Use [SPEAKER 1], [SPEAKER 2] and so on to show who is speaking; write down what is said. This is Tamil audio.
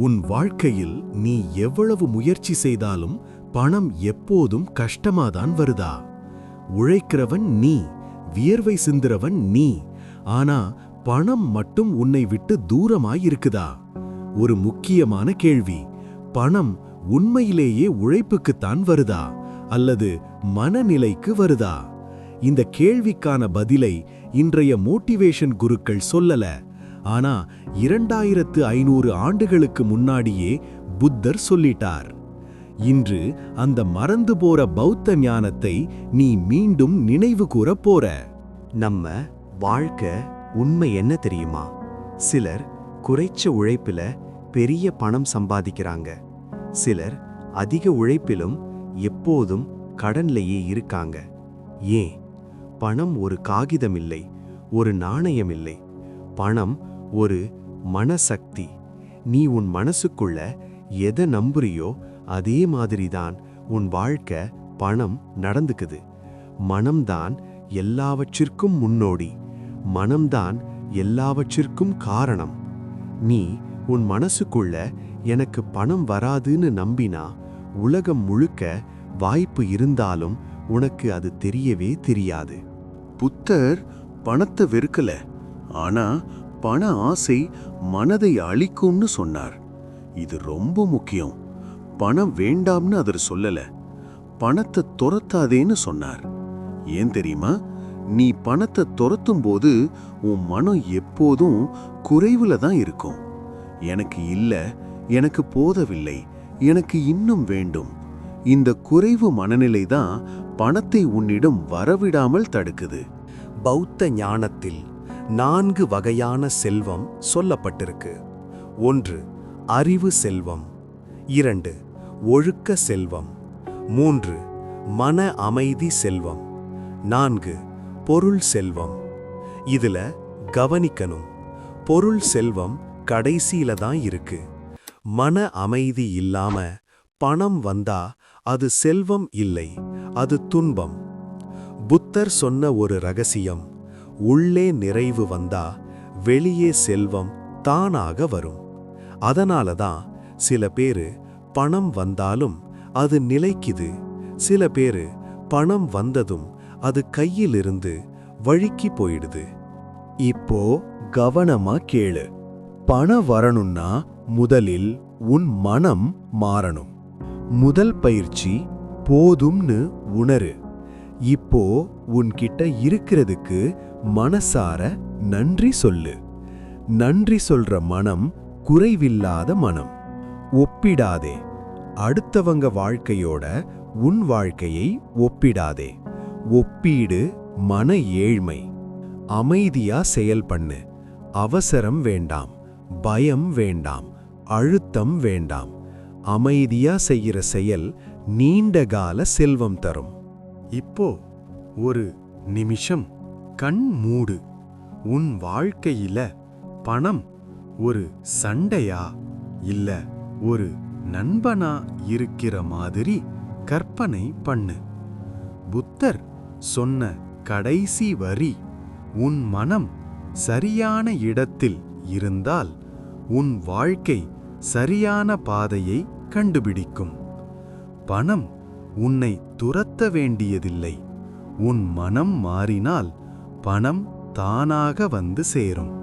[SPEAKER 1] உன் வாழ்க்கையில் நீ எவ்வளவு முயற்சி செய்தாலும் பணம் எப்போதும் கஷ்டமாதான் வருதா? உழைக்கிறவன் நீ வியர்வை சிந்துறவன் நீ. ஆனா பணம் மட்டும் உன்னை விட்டு தூரமாயிருக்குதா? ஒரு முக்கியமான கேள்வி. பணம் உண்மையிலேயே உழைப்புக்குத்தான் வருதா? அல்லது மனநிலைக்கு வருதா? இந்த கேள்விக்கான பதிலை இன்றைய மோட்டிவேஷன் குருக்கள் சொல்லல. ஆனா இரண்டாயிரத்து ஐநூறு ஆண்டுகளுக்கு முன்னாடியே புத்தர் சொல்லிட்டார் இன்று அந்த மறந்து போற பௌத்த ஞானத்தை நீ மீண்டும் நினைவு கூற போற.
[SPEAKER 2] நம்ம வாழ்க்கை உண்மை என்ன தெரியுமா? சிலர் குறைச்ச உழைப்பில பெரிய பணம் சம்பாதிக்கிறாங்க. சிலர் அதிக உழைப்பிலும் எப்போதும் கடன்லையே இருக்காங்க. ஏன்? பணம் ஒரு காகிதம் இல்லை ஒரு நாணயம் இல்லை பணம் ஒரு மனசக்தி. நீ உன் மனசுக்குள்ள எதை நம்புறியோ அதே மாதிரிதான் உன் வாழ்க்கை பணம் நடந்துக்குது. மனம்தான் எல்லாவற்றிற்கும் முன்னோடி. மனம்தான் எல்லாவற்றிற்கும் காரணம். நீ உன் மனசுக்குள்ள எனக்கு பணம் வராதுன்னு நம்பினா உலகம் முழுக்க வாய்ப்பு இருந்தாலும் உனக்கு அது தெரியவே தெரியாது.
[SPEAKER 1] புத்தர் பணத்தை வெறுக்கல. ஆனா பண ஆசை மனதை அழிக்கும்னு சொன்னார். இது ரொம்ப முக்கியம். பணம் வேண்டாம்னு அவர் சொல்லல. பணத்தை துரத்தாதேன்னு சொன்னார். ஏன் தெரியுமா? நீ பணத்தை துரத்தும் போது உன் மனம் எப்போதும் குறைவுல தான் இருக்கும். எனக்கு இல்லை எனக்கு போதவில்லை எனக்கு இன்னும் வேண்டும். இந்த குறைவு மனநிலை தான் பணத்தை உன்னிடம் வரவிடாமல் தடுக்குது.
[SPEAKER 2] பௌத்த ஞானத்தில் நான்கு வகையான செல்வம் சொல்லப்பட்டிருக்கு. ஒன்று அறிவு செல்வம். இரண்டு ஒழுக்க செல்வம். மூன்று மன அமைதி செல்வம். நான்கு பொருள் செல்வம். இதுல கவனிக்கணும். பொருள் செல்வம் கடைசியில தான் இருக்கு. மன அமைதி இல்லாம பணம் வந்தா அது செல்வம் இல்லை அது துன்பம். புத்தர் சொன்ன ஒரு ரகசியம் உள்ளே நிறைவு வந்தா வெளியே செல்வம் தானாக வரும். அதனால தான் சில பேரு பணம் வந்தாலும் அது நிலைக்குது. சில பேரு பணம் வந்ததும் அது கையிலிருந்து வழுக்கி போயிடுது.
[SPEAKER 1] இப்போ கவனமா கேளு. பணம் வரணும்னா முதலில் உன் மனம் மாறணும். முதல் பயிற்சி போதும்னு உணரு. இப்போ உன்கிட்ட இருக்கிறதுக்கு மனசார நன்றி சொல்லு. நன்றி சொல்ற மனம் குறைவில்லாத மனம். ஒப்பிடாதே. அடுத்தவங்க வாழ்க்கையோட உன் வாழ்க்கையை ஒப்பிடாதே. ஒப்பீடு மன ஏழ்மை. அமைதியா செயல் பண்ணு. அவசரம் வேண்டாம். பயம் வேண்டாம். அழுத்தம் வேண்டாம். அமைதியா செய்கிற செயல் நீண்டகால செல்வம் தரும். இப்போ ஒரு நிமிஷம். கண் மூடு. உன் வாழ்க்கையில பணம் ஒரு சண்டையா இல்ல ஒரு நண்பனா இருக்கிற மாதிரி கற்பனை பண்ணு. புத்தர் சொன்ன கடைசி வரி உன் மனம் சரியான இடத்தில் இருந்தால் உன் வாழ்க்கை சரியான பாதையை கண்டுபிடிக்கும். பணம் உன்னை துரத்த வேண்டியதில்லை. உன் மனம் மாறினால் பணம் தானாக வந்து சேரும்.